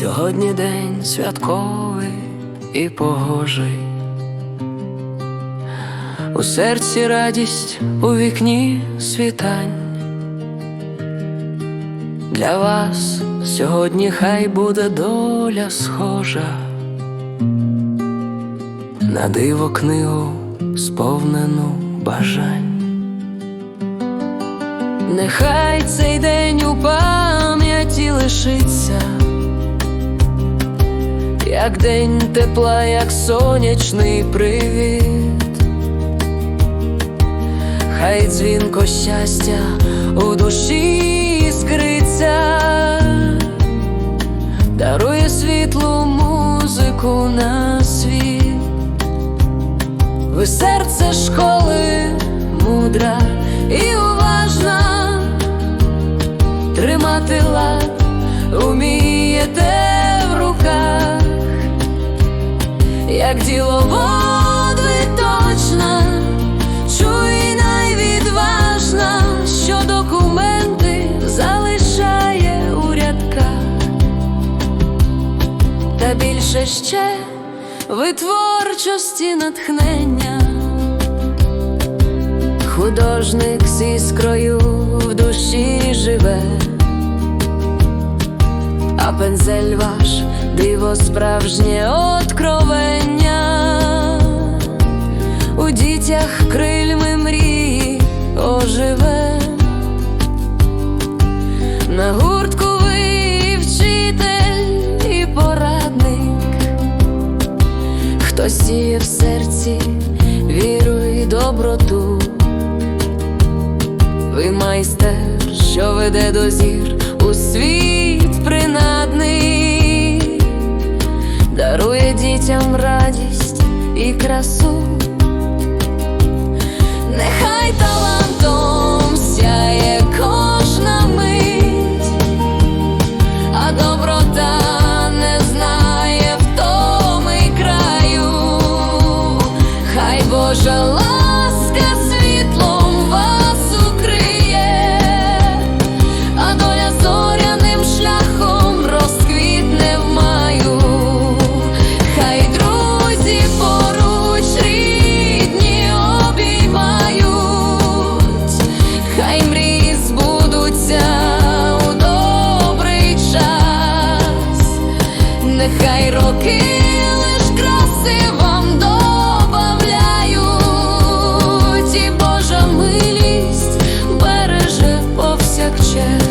Сьогодні день святковий і погожий. У серці радість, у вікні світань. Для вас сьогодні хай буде доля схожа на диво книгу, сповнену бажань. Нехай цей день у пам'яті лишиться, як день тепла, як сонячний привіт. Хай дзвінко щастя у душі іскриться, дарує світлу музику на світ. Ви серце школи мудра і уважна, тримати лад умієте як діловод ви точна, чуйна й відважна, що документи залишає у рядках, та більше ще ви творчості натхнення, художник з іскрою в душі живе, а пензель ваш диво справжнє откровення, Хто в серці віру і доброту, ви майстер, що веде до зір у світ принадний, дарує дітям радість і красу, future